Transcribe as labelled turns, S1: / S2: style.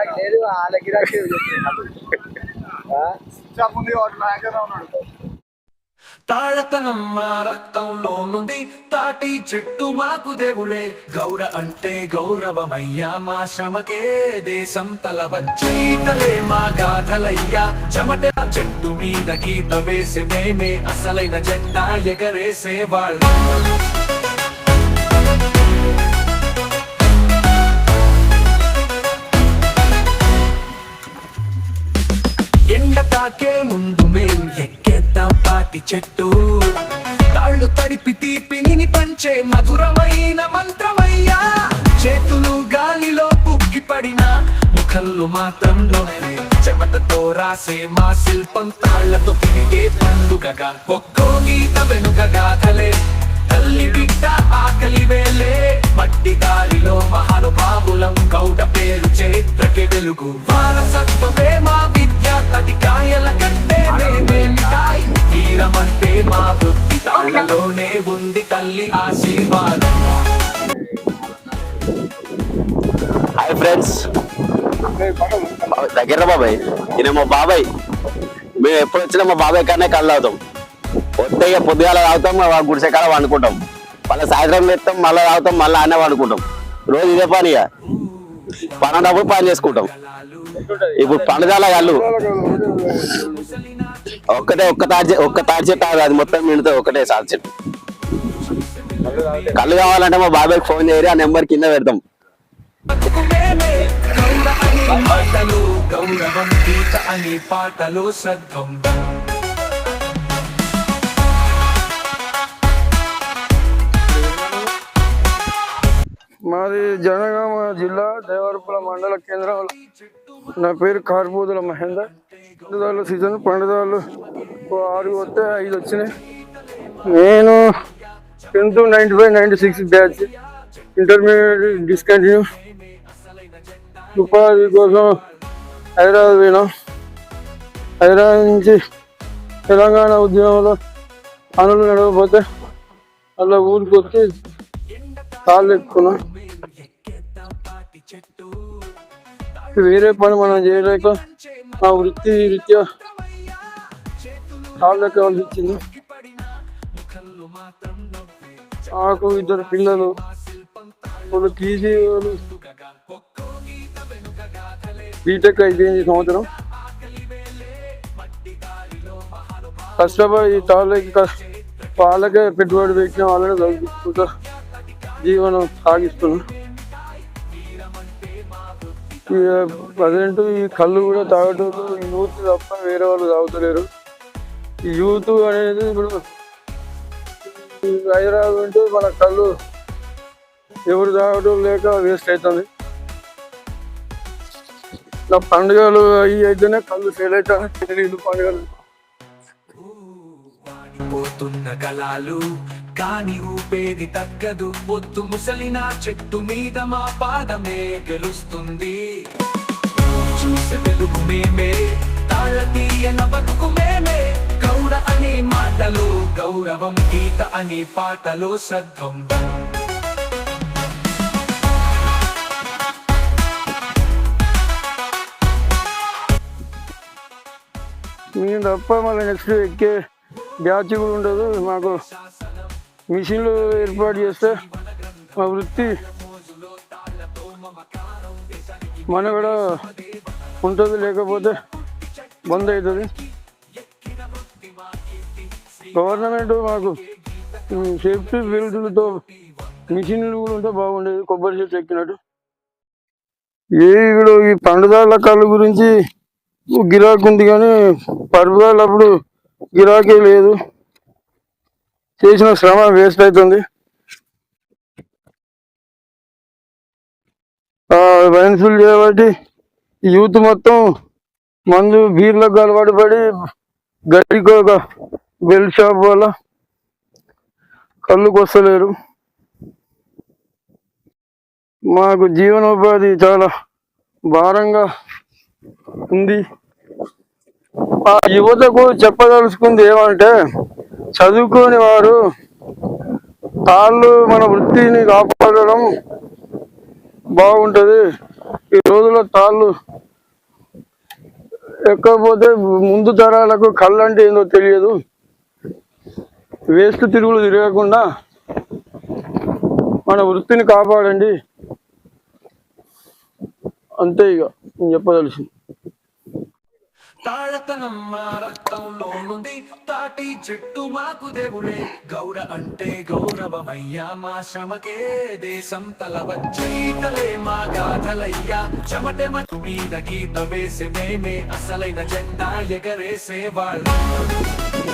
S1: గిరాకీ లేదు వాళ్ళ గిరాకీ ఆ?
S2: తాళతనం మా రక్తంలో నుండి తాటి చెట్టు మాకు దేవుడే. గౌర అంటే గౌరవమయ్యా మా శ్రమకే దేశం తల వచ్చీతలే మా గాథలయ్యా చెమట చెట్టు మీద గీత వేసి మేమే. అసలైన జెండా ఎగరేసే వాళ్ళు ఎండ ముందు మేం ఎక్కేద్దాం పాటి చెట్టు. తాళ్ళు తడిపి తీపిని పంచే మధురమైన మంత్రమయ్యా. చేతులు గాలిలో పుగ్గి పడిన ముఖంలో మాత్రం నొప్పి చెమటతో రాసే మా శిల్పం తాళ్ళతో తిరిగే పండుగగా. ఒక్కో గీత వెనుకగా కలే తల్లి బిడ్డ ఆకలి వేలే. మట్టి గాలిలో మహానుభావులం గౌడ పేరు చరిత్రకి వెలుగు. వారసత్వమే మా విద్య కాయల కంటే మేమే మిఠాయి వీరమంటే మా వృత్తి తాళ్ళలోనే ఉంది తల్లి ఆశీర్వాదం.
S3: హాయ్ ఫ్రెండ్స్ దగ్గర బాబాయ్. ఈయన మా బాబాయ్. మేము ఎప్పుడు వచ్చినా మా బాబాయ్ కన్నా కళ్ళు అవుతాం పొద్దుగా పొద్దుగాల తాగుతాం మా గుడిసె కాడ వండుకుంటాం మళ్ళీ సాయంత్రం లేస్తాం మళ్ళీ తాగుతాం మళ్ళీ అన్న వండుకుంటాం రోజు ఇదే పని ఇక. పని ఉన్నప్పుడు పని చేసుకుంటాం. ఇప్పుడు పండుగల కళ్ళు ఒక్కటే ఒక్క తాడి ఒక్క తాడి చెట్టు అది మొత్తం మిండితే ఒకటే సార్ చెట్టు. కళ్ళు కావాలంటే మా బాబాయ్కి ఫోన్ చేయరు ఆ నెంబర్ కింద పెడతాం.
S2: పాటలు గౌరవం గీత అని పాటలు సద్గం
S4: మాది జనగామ జిల్లా దేవరపుల మండల కేంద్రంలో. నా పేరు కార్బోదుల మహేందర్. పండుదాలు సీజన్ పండుదాలు ఓ ఆరు వస్తే ఐదు వచ్చినాయి. నేను tenth ninety five ninety six batch. Intermediate discontinue. ఉపాధి కోసం హైదరాబాద్ పోయినాం. హైదరాబాద్ నుంచి తెలంగాణ ఉద్యమంలో పనులు నడవకపోతే అలా ఊరికి వచ్చి తాళ్ళు ఎక్కుకున్నాం వేరే పని మనం చేయలేక మా వృత్తి రీత్యా తాళ్ళు వచ్చింది నాకు ఇద్దరు పిల్లలు వాళ్ళు పీజీ వాళ్ళు బీటెక్ అయిపోయింది సంవత్సరం. కష్టపడి ఈ తాళ్ళకి వాళ్ళకే పెట్టుబడి పెట్టిన వాళ్ళనే చదివించుకుంటా జీవనం సాగిస్తున్నాం. ప్రజెంట్ ఈ కళ్ళు కూడా తాగటోళ్ళు ఈ యూత్ తప్ప వేరే వాళ్ళు తాగుతలేరు. ఈ యూత్ అనేది ఇప్పుడు హైదరాబాద్ ఉంటే మన కళ్ళు ఎవరు తాగటం లేక వేస్ట్ అవుతుంది నా పండుగలు అవి అయితేనే కళ్ళు ఫెయిల్ అవుతాను పండుగలు
S2: పోతున్న కళాలు కాని ఊపేది తగ్గదు. పొద్దు ముసలిన చెట్టు మీద మా పాదమే గెలుస్తుంది. చూసే తెలుగు మేమే తాళ తీయన బతుకు మేమే. గౌడ అనే మాటలు గౌరవం గీత అనే పాటలు శ్రద్ధం
S4: మేము తప్ప మళ్ళీ నెక్స్ట్ ఎక్కే బ్యాచ్ కూడా ఉండదు. మాకు మిషన్లు ఏర్పాటు చేస్తే మా వృత్తి మన కూడా ఉంటుంది లేకపోతే బంద్ అవుతుంది. గవర్నమెంట్ మాకు సేఫ్టీ ఫీల్డ్లతో మిషన్లు కూడా ఉంటే బాగుండేది కొబ్బరి చెట్టు ఎక్కినట్టు. ఏ ఇప్పుడు ఈ పండుదాల కళ్ళు గురించి గిరాకీ ఉంది కానీ పరుపుదాలు అప్పుడు గిరాకీ లేదు. చేసిన శ్రమ వేస్ట్ అవుతుంది వైన్ఫుల్ చేయబట్టి యూత్ మొత్తం మందు బీర్లకు అలవాటు పడి గడికి ఒక బెల్ట్ షాప్ వల్ల కళ్ళుకు వస్తలేరు మాకు జీవనోపాధి చాలా భారంగా ఉంది. ఆ యువతకు చెప్పదలుచుకుంది ఏమంటే చదువుకోని వారు తాళ్ళు మన వృత్తిని కాపాడడం బాగుంటుంది. ఈ రోజులో తాళ్ళు ఎక్కకపోతే ముందు తరాలకు కళ్ళు అంటే ఏందో తెలియదు. వేస్ట్ తిరుగులు తిరగకుండా మన వృత్తిని కాపాడండి. అంతే ఇక నేను చెప్పదలిసింది
S2: తాళతనం మా రక్తంలో నుండి తాటి చెట్టు మాకు దేవుడే. గౌర అంటే గౌరవమయ్యా మా శ్రమకే దేశం తల వచ్చేతలే మా గాథలయ్యా. చెమటె మటు మీద గీత వేసే మేమే అసలైన జెండా ఎగరేసే వాళ్ళు.